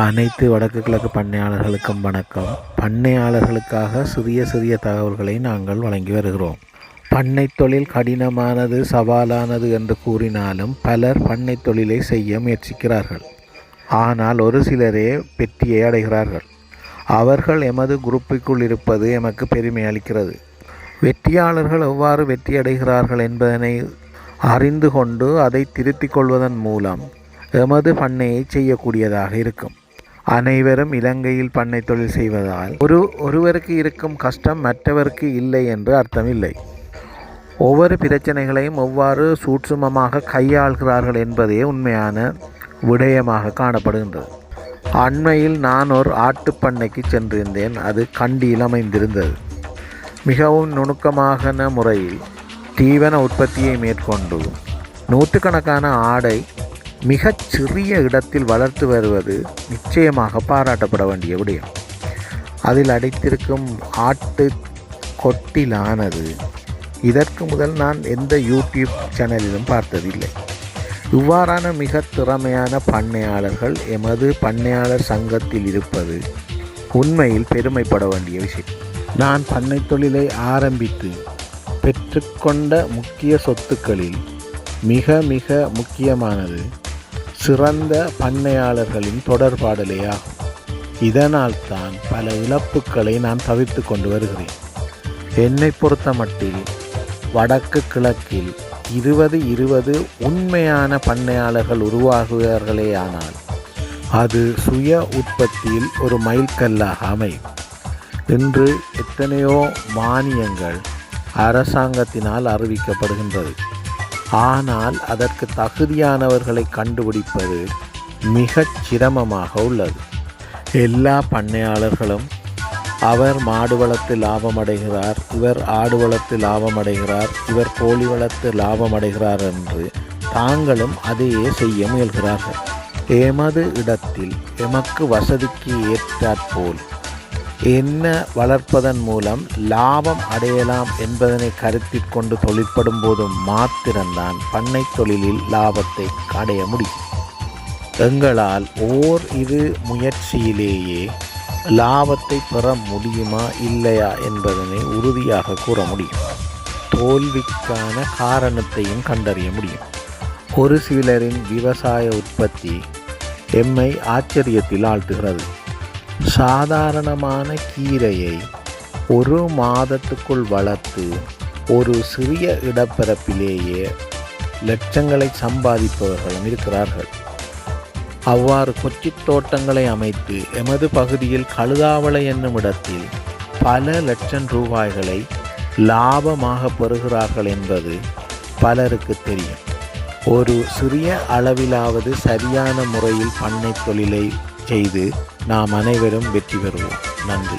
அனைத்து வடக்கு கிழக்கு பண்ணையாளர்களுக்கும் வணக்கம். பண்ணையாளர்களுக்காக சிறிய சிறிய தகவல்களை நாங்கள் வழங்கி வருகிறோம். பண்ணை தொழில் கடினமானது சவாலானது என்று கூறினாலும் பலர் பண்ணை தொழிலை செய்ய முயற்சிக்கிறார்கள். ஆனால் ஒரு சிலரே வெற்றியை அடைகிறார்கள். அவர்கள் எமது குரூப்புக்குள் இருப்பது எமக்கு பெருமை அளிக்கிறது. வெற்றியாளர்கள் எவ்வாறு வெற்றியடைகிறார்கள் என்பதனை அறிந்து கொண்டு அதை திருத்திக் கொள்வதன் மூலம் எமது பண்ணையை செய்யக்கூடியதாக இருக்கும். அனைவரும் இலங்கையில் பண்ணை தொழில் செய்வதால். ஒரு ஒருவருக்கு இருக்கும் கஷ்டம் மற்றவருக்கு இல்லை என்று அர்த்தமில்லை. ஒவ்வொரு பிரச்சனைகளையும் எவ்வாறு சூட்சுமமாக கையாள்கிறார்கள் என்பதே உண்மையான விடயமாக காணப்படுகின்றது. அண்மையில் நான் ஒரு ஆட்டுப்பண்ணைக்கு சென்றிருந்தேன். அது கண்டியில் அமைந்திருந்தது. மிகவும் நுணுக்கமான முறையில் தீவன உற்பத்தியை மேற்கொண்டு நூற்றுக்கணக்கான ஆடை மிகச் சிறிய இடத்தில் வளர்த்து வருவது நிச்சயமாக பாராட்டப்பட வேண்டிய விடயம். அதில் அடைத்திருக்கும் ஆட்டு கொட்டிலானது. இதற்கு முதல் நான் எந்த யூடியூப் சேனலிலும் பார்த்ததில்லை. இவ்வாறான மிக திறமையான பண்ணையாளர்கள் எமது பண்ணையாளர் சங்கத்தில் இருப்பது உண்மையில் பெருமைப்பட வேண்டிய விஷயம். நான் பண்ணை தொழிலை ஆரம்பித்து பெற்றுக்கொண்ட முக்கிய சொத்துக்களில் மிக மிக முக்கியமானது சிறந்த பண்ணையாளர்களின் தொடர்பாடலேயாகும் இதனால் தான் பல இழப்புக்களை நான் தவிர்த்து கொண்டு வருகிறேன். என்னை பொறுத்த மட்டில் வடக்கு கிழக்கில் இருபது இருபது உண்மையான பண்ணையாளர்கள் உருவாகுவார்களே ஆனால் அது சுய உற்பத்தியில் ஒரு மைல்கல்லாக அமையும். இன்று எத்தனையோ மானியங்கள் அரசாங்கத்தினால் அறிவிக்கப்படுகின்றது. ஆனால் அதற்கு தகுதியானவர்களை கண்டுபிடிப்பது மிகச் சிரமமாக உள்ளது. எல்லா பண்ணையாளர்களும் அவர் மாடு வளர்த்து லாபம் அடைகிறார் இவர் ஆடு வளர்த்து லாபம் அடைகிறார் இவர் கோழி வளர்த்து லாபம் அடைகிறார் என்று தாங்களும் அதையே செய்ய முயல்கிறார்கள். எமது இடத்தில் எமக்கு வசதிக்கு ஏற்றாற்போல் என்ன வளர்ப்பதன் மூலம் லாபம் அடையலாம் என்பதனை கருத்தில் கொண்டு தொழிற்படும் போது மாத்திரம்தான் பண்ணை தொழிலில் லாபத்தை அடைய முடியும். எங்களால் ஓர் இரு முயற்சியிலேயே லாபத்தை பெற முடியுமா இல்லையா என்பதனை உறுதியாக கூற முடியும். தோல்விக்கான காரணத்தையும் கண்டறிய முடியும். ஒரு சிலரின் விவசாய உற்பத்தி எம்மை ஆச்சரியத்தில் ஆழ்த்துகிறது. சாதாரணமான கீரையை ஒரு மாதத்துக்குள் வளர்த்து ஒரு சிறிய இடப்பரப்பிலேயே லட்சங்களை சம்பாதிப்பவர்களும் இருக்கிறார்கள். அவ்வாறு கொச்சி தோட்டங்களை அமைத்து எமது பகுதியில் கழுதாவளை என்னும் இடத்தில் பல லட்சம் ரூபாய்களை லாபமாக பெறுகிறார்கள் என்பது பலருக்கு தெரியும். ஒரு சிறிய அளவிலாவது சரியான முறையில் பண்ணை தொழிலை செய்து நாம் அனைவரும் வெற்றி பெறுவோம். நன்றி.